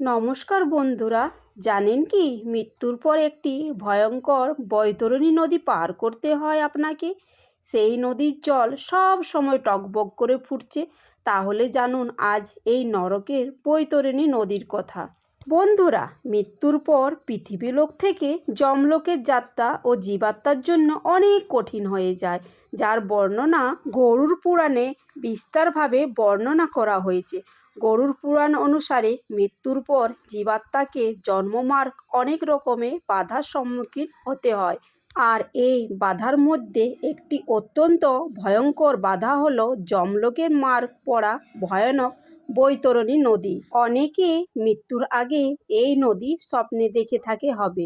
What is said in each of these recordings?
নমস্কার বন্ধুরা, জানেন কি মৃত্যুর পর একটি ভয়ঙ্কর বৈতরণী নদী পার করতে হয় আপনাকে? সেই নদীর জল সব সময় টকবক করে ফুটছে, তাহলে জানুন আজ এই নরকের বৈতরণী নদীর কথা। বন্ধুরা, মৃত্যুর পর পৃথিবীলোক থেকে যমলোকের যাত্রা ও জীবাত্মার জন্য অনেক কঠিন হয়ে যায়, যার বর্ণনা গরুর পুরাণে বিস্তারভাবে বর্ণনা করা হয়েছে। গরুর পুরাণ অনুসারে মৃত্যুর পর জীবাত্মাকে জন্মমার্গ অনেক রকমের বাধার সম্মুখীন হতে হয়। আর এই বাধার মধ্যে একটি অত্যন্ত ভয়ঙ্কর বাধা হলো যমলোকের মার্গ পড়া ভয়ানক বৈতরণী নদী। অনেকে মৃত্যুর আগে এই নদী স্বপ্নে দেখে থাকে হবে।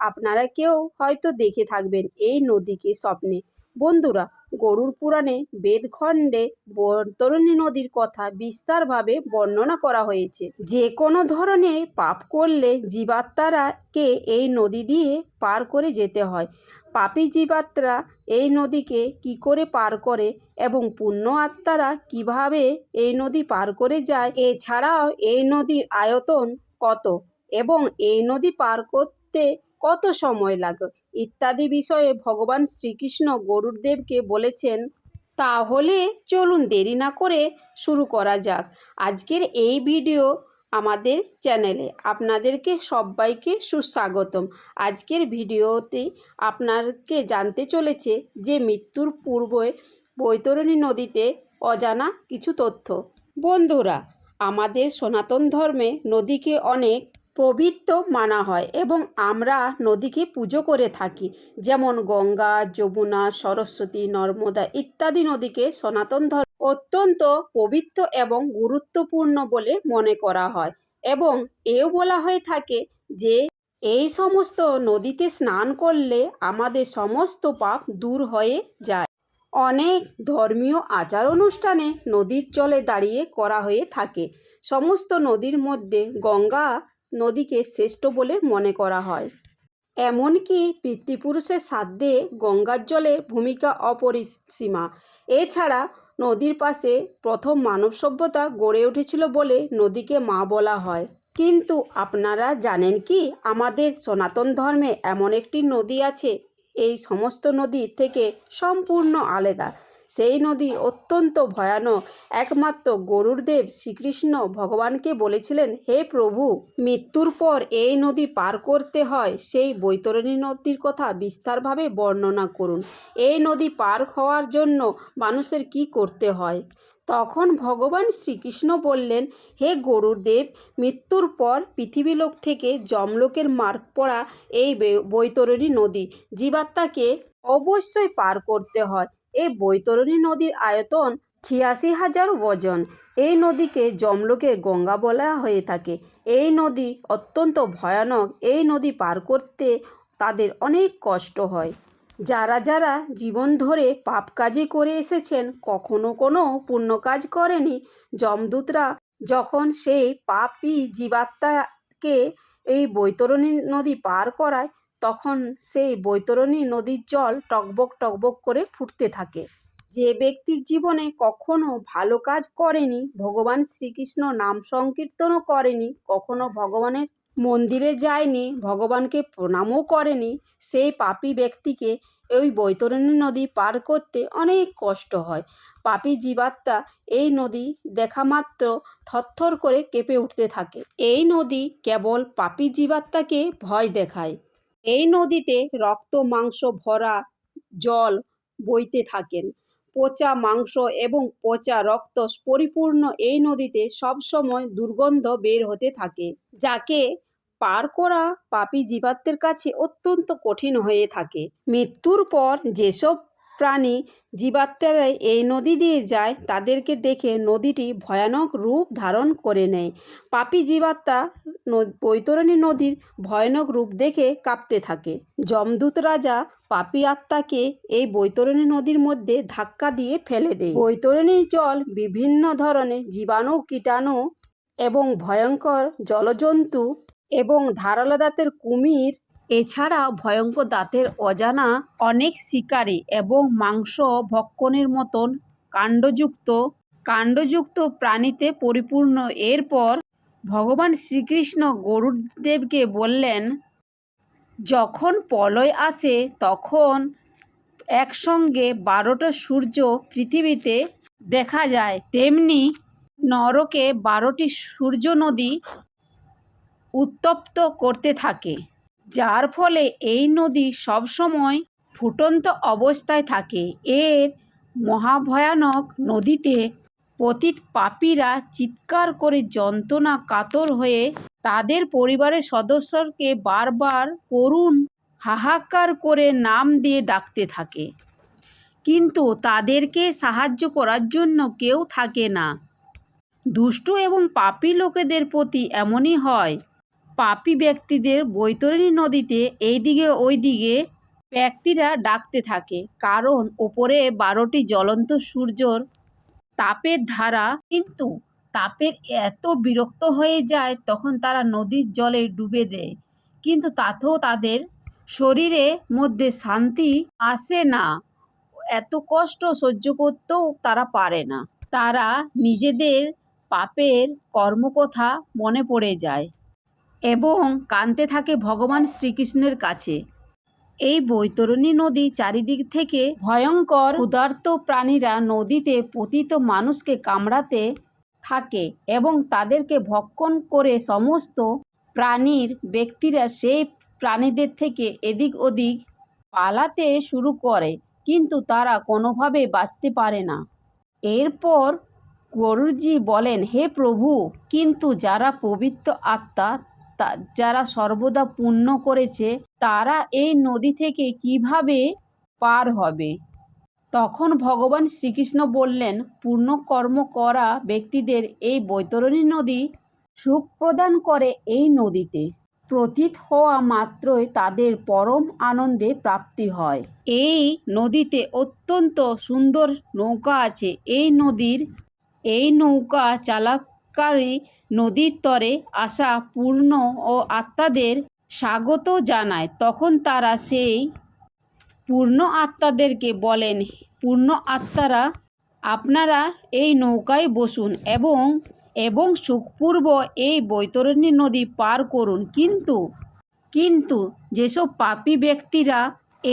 আপনারা কেউ হয়তো দেখে থাকবেন এই নদীকে স্বপ্নে। বন্ধুরা, গরুর পুরাণে বেদখণ্ডে বৈতরণী নদীর কথা বিস্তারভাবে বর্ণনা করা হয়েছে। যে কোনো ধরনের পাপ করলে জীবাত্মারাকে এই নদী দিয়ে পার করে যেতে হয়। পাপী জীবাত্মা এই নদীকে কি করে পার করে এবং পুণ্য আত্মারা কীভাবে এই নদী পার করে যায়? এছাড়াও এই নদীর আয়তন কত এবং এই নদী পার করতে কত সময় লাগে? ইত্যাদি বিষয়ে ভগবান শ্রীকৃষ্ণ গরুরদেবকে বলেছেন, তাহলে চলুন দেরি না করে শুরু করা যাক। আজকের এই ভিডিও আমাদের চ্যানেলে আপনাদেরকে সবাইকে সুস্বাগতম। আজকের ভিডিওতে আপনাকে জানতে চলেছে যে মৃত্যুর পূর্বে বৈতরণী নদীতে অজানা কিছু তথ্য। বন্ধুরা, আমাদের সনাতন ধর্মে নদীকে অনেক পবিত্র মানা হয় এবং আমরা নদীকে পুজো করে থাকি। যেমন গঙ্গা, যমুনা, সরস্বতী, নর্মদা ইত্যাদি নদীকে সনাতন ধর্ম অত্যন্ত পবিত্র এবং গুরুত্বপূর্ণ বলে মনে করা হয় এবং এও বলা হয়ে থাকে যে, এই সমস্ত নদীতে স্নান করলে আমাদের সমস্ত পাপ দূর হয়ে যায়। অনেক ধর্মীয় আচার অনুষ্ঠানে নদীর জলে দাঁড়িয়ে করা হয়ে থাকে। সমস্ত নদীর মধ্যে গঙ্গা নদীকে শ্রেষ্ঠ বলে মনে করা হয়। এমনকি পিতৃপুরুষের সাধ্যে গঙ্গার জলের ভূমিকা অপরিসীমা। এছাড়া নদীর পাশে প্রথম মানব সভ্যতা গড়ে উঠেছিল বলে নদীকে মা বলা হয়। কিন্তু আপনারা জানেন কি, আমাদের সনাতন ধর্মে এমন একটি নদী আছে, এই সমস্ত নদী থেকে সম্পূর্ণ আলাদা। সেই নদী অত্যন্ত ভয়ানক। একমাত্র গরুড়দেব শ্রীকৃষ্ণ ভগবানকে বলেছিলেন, হে প্রভু, মৃত্যুর পর এই নদী পার করতে হয়। সেই বৈতরণী নদীর কথা বিস্তারভাবে বর্ণনা করুন। এই নদী পার হওয়ার জন্য মানুষের কি করতে হয়? তখন ভগবান শ্রীকৃষ্ণ বললেন, হে গরুরদেব, মৃত্যুর পর পৃথিবীলোক থেকে যমলোকের মার্গ পড়া এই বৈতরণী নদী জীবাত্মাকে অবশ্যই পার করতে হয়। এই বৈতরণী নদীর আয়তন ছিয়াশি হাজার ওজন। এই নদীকে যমলোকের গঙ্গা বলা হয়ে থাকে। এই নদী অত্যন্ত ভয়ানক। এই নদী পার করতে তাদের অনেক কষ্ট হয়। যারা যারা জীবন ধরে পাপ কাজে করে এসেছেন, কখনো কোনো পুণ্য কাজ করেনি। যমদূতরা যখন সেই পাপী জীবাত্মাকে এই বৈতরণী নদী পার করায় তখন সেই বৈতরণী নদীর জল টকবক টকবক করে ফুটতে থাকে। যে ব্যক্তির জীবনে কখনো ভালো কাজ করেনি, ভগবান শ্রীকৃষ্ণ নাম সংকীর্তনও করেনি, কখনো ভগবানের মন্দিরে যায়নি, ভগবানকে প্রণামও করেনি, সেই পাপী ব্যক্তিকে ওই বৈতরণী নদী পার করতে অনেক কষ্ট হয়। পাপি জীবাত্মা এই নদী দেখা মাত্র থরথর করে কেঁপে উঠতে থাকে। এই নদী কেবল পাপি জীবাত্মাকে ভয় দেখায়। এই নদীতে রক্ত, মাংস, ভরা জল বইতে থাকেন। পচা মাংস এবং পচা রক্ত পরিপূর্ণ এই নদীতে সবসময় দুর্গন্ধ বের হতে থাকে, যাকে পার করা পাপি জীবাত্মের কাছে অত্যন্ত কঠিন হয়ে থাকে। মৃত্যুর পর যেসব প্রাণী জীবাত্মারা এই নদী দিয়ে যায়, তাদেরকে দেখে নদীটি ভয়ানক রূপ ধারণ করে নেয়। পাপি জীবাত্মা বৈতরণী নদীর ভয়ানক রূপ দেখে কাঁপতে থাকে। যমদূত রাজা পাপী আত্মাকে এই বৈতরণী নদীর মধ্যে ধাক্কা দিয়ে ফেলে দেয়। বৈতরণীর জল বিভিন্ন ধরনের জীবাণু, কীটাণু এবং ভয়ঙ্কর জলজন্তু এবং ধারালো দাঁতের কুমির এছাড়া ভয়ঙ্কর দাঁতের অজানা অনেক শিকারী এবং মাংস ভক্ষণের মতন কাণ্ডযুক্ত কাণ্ডযুক্ত প্রাণীতে পরিপূর্ণ। এরপর ভগবান শ্রীকৃষ্ণ গরুদেবকে বললেন, যখন প্রলয় আসে, তখন একসঙ্গে বারোটা সূর্য পৃথিবীতে দেখা যায়। তেমনি নরকে বারোটি সূর্য নদী উত্তপ্ত করতে থাকে। যার ফলে এই নদী সবসময় ফুটন্ত অবস্থায় থাকে। এর মহাভয়ানক নদীতে পতিত পাপীরা চিৎকার করে যন্ত্রণা কাতর হয়ে তাদের পরিবারের সদস্যকে বারবার করুণ হাহাকার করে নাম দিয়ে ডাকতে থাকে। কিন্তু তাদেরকে সাহায্য করার জন্য কেউ থাকে না। দুষ্টু এবং পাপী লোকেদের প্রতি এমনই হয় পাপী ব্যক্তিদের বৈতরণী নদীতে এইদিকে ওইদিকে ব্যক্তিরা ডাকতে থাকে। কারণ ওপরে বারোটি জ্বলন্ত সূর্যর তাপের ধারা কিন্তু তাপের এত বিরক্ত হয়ে যায় তখন তারা নদীর জলে ডুবে দেয়। কিন্তু তাতেও তাদের শরীরে মধ্যে শান্তি আসে না। এত কষ্ট সহ্য করতেও তারা পারে না। তারা নিজেদের পাপের কর্মকথা মনে পড়ে যায়। এবং কাঁদতে থাকে ভগবান শ্রীকৃষ্ণের কাছে। এই বৈতরণী নদী চারিদিক থেকে ভয়ঙ্কর ক্ষুধার্ত প্রাণীরা নদীতে পতিত মানুষকে কামড়াতে থাকে এবং তাদেরকে ভক্ষণ করে সমস্ত প্রাণীর ব্যক্তিরা সেই প্রাণীদের থেকে এদিক ওদিক পালাতে শুরু করে, কিন্তু তারা কোনোভাবে বাঁচতে পারে না। এরপর গরুজি বলেন, হে প্রভু, কিন্তু যারা পবিত্র আত্মা তা যারা সর্বদা পুণ্য করেছে, তারা এই নদী থেকে কীভাবে পার হবে? তখন ভগবান শ্রীকৃষ্ণ বললেন পূর্ণকর্ম করা ব্যক্তিদের এই বৈতরণী নদী সুখ প্রদান করে এই নদীতে। প্রতীত হওয়া মাত্রই তাদের পরম আনন্দে প্রাপ্তি হয়। এই নদীতে অত্যন্ত সুন্দর নৌকা আছে। এই নদীর এই নৌকা চালককারী নদীর তরে আসা পূর্ণ ও আত্মাদের স্বাগত জানায়। তখন তারা সেই পূর্ণ আত্মাদেরকে বলেন, পূর্ণ আত্মারা, আপনারা এই নৌকায় বসুন এবং এবং সুখপূর্ব এই বৈতরণী নদী পার করুন। কিন্তু কিন্তু যেসব পাপী ব্যক্তিরা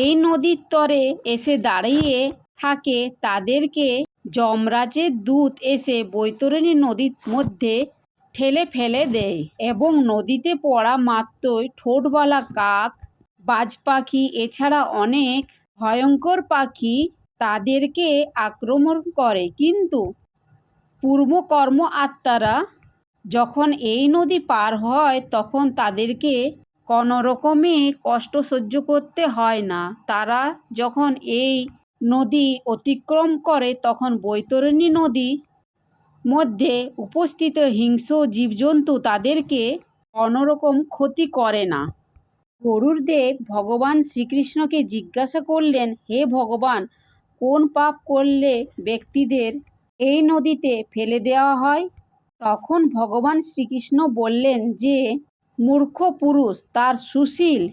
এই নদীর তরে এসে দাঁড়িয়ে থাকে তাদেরকে যমরাজের দূত এসে বৈতরণী নদীর মধ্যে ঠেলে ফেলে দেয় এবং নদীতে পড়া মাত্রই ঠোঁটওয়ালা কাক, বাজ পাখি, এছাড়া অনেক ভয়ঙ্কর পাখি তাদেরকে আক্রমণ করে। কিন্তু পূর্বকর্ম আত্মারা যখন এই নদী পার হয়, তখন তাদেরকে কোনো রকমে কষ্ট সহ্য করতে হয় না। তারা যখন এই নদী অতিক্রম করে তখন বৈতরণী নদী মধ্যে উপস্থিত হিংস্র জীবজন্তু তাদেরকে কোনোরকম ক্ষতি করে না। গরুড়দেব ভগবান শ্রীকৃষ্ণকে জিজ্ঞাসা করলেন, হে ভগবান, কোন পাপ করলে ব্যক্তিদের এই নদীতে ফেলে দেওয়া হয়? তখন ভগবান শ্রীকৃষ্ণ বললেন যে, মূর্খ পুরুষ, তার সুশীল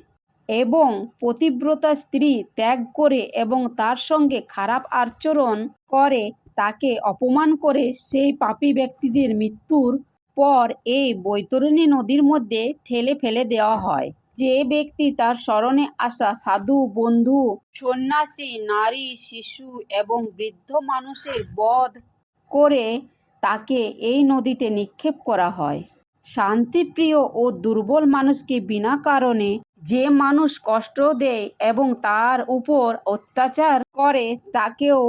এবং পতিব্রতা স্ত্রী ত্যাগ করে এবং তার সঙ্গে খারাপ আচরণ করে তাকে অপমান করে সেই পাপী ব্যক্তিদের মৃত্যুর পর এই বৈতরণী নদীর মধ্যে ঠেলে ফেলে দেওয়া হয়। যে ব্যক্তি তার স্মরণে আসা সাধু, বন্ধু, সন্ন্যাসী, নারী, শিশু এবং বৃদ্ধ মানুষের বধ করে তাকে এই নদীতে নিক্ষেপ করা হয়। শান্তিপ্রিয় ও দুর্বল মানুষকে বিনা কারণে যে মানুষ কষ্ট দেয় এবং তার উপর অত্যাচার করে, তাকেও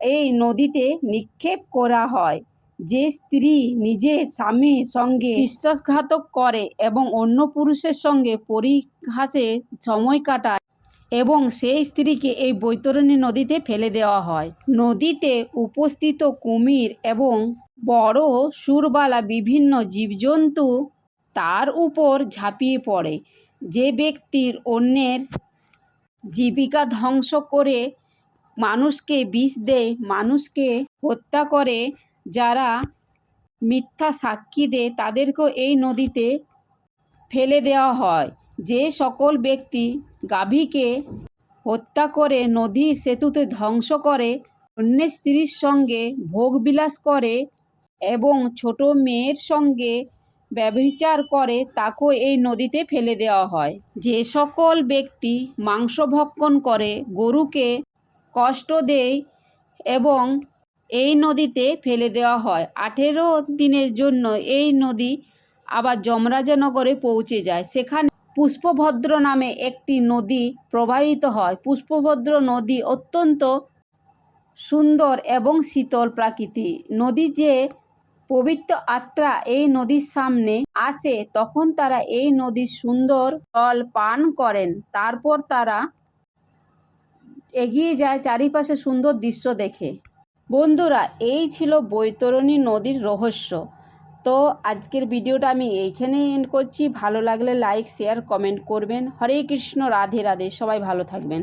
এই নদীতে নিক্ষেপ করা হয়। যে স্ত্রী নিজের স্বামীর সঙ্গে বিশ্বাসঘাতক করে এবং অন্য পুরুষের সঙ্গে পরিহাসে সময় কাটায় এবং সেই স্ত্রীকে এই বৈতরণী নদীতে ফেলে দেওয়া হয়। নদীতে উপস্থিত কুমির এবং বড় সুরবালা বিভিন্ন জীবজন্তু তার উপর ঝাঁপিয়ে পড়ে। যে ব্যক্তির অন্যের জীবিকা ধ্বংস করে মানুষকে বিষ দেয়, মানুষকে হত্যা করে, যারা মিথ্যা সাক্ষী দেয়, তাদেরকেও এই নদীতে ফেলে দেওয়া হয়। যে সকল ব্যক্তি গাভীকে হত্যা করে, নদীর সেতুতে ধ্বংস করে অন্য স্ত্রীর সঙ্গে ভোগবিলাস করে এবং ছোট মেয়ের সঙ্গে ব্যভিচার করে তাকেও এই নদীতে ফেলে দেওয়া হয়। যে সকল ব্যক্তি মাংস ভক্ষণ করে, গরুকে কষ্ট দেয় এবং এই নদীতে ফেলে দেওয়া হয়। আঠেরো দিনের জন্য এই নদী আবার যমরাজনগরে পৌঁছে যায়। সেখানে পুষ্পভদ্র নামে একটি নদী প্রবাহিত হয়। পুষ্পভদ্র নদী অত্যন্ত সুন্দর এবং শীতল প্রাকৃতি নদী যে পবিত্র আত্মা এই নদীর সামনে আসে, তখন তারা এই নদীর সুন্দর জল পান করেন। তারপর তারা এগিয়ে যায় চারিপাশে সুন্দর দৃশ্য দেখে। বন্ধুরা, এই ছিল বৈতরণী নদীর রহস্য। তো আজকের ভিডিওটা আমি এইখানেই এন্ড করছি। ভালো লাগলে লাইক শেয়ার কমেন্ট করবেন। হরে কৃষ্ণ, রাধে রাধে। সবাই ভালো থাকবেন।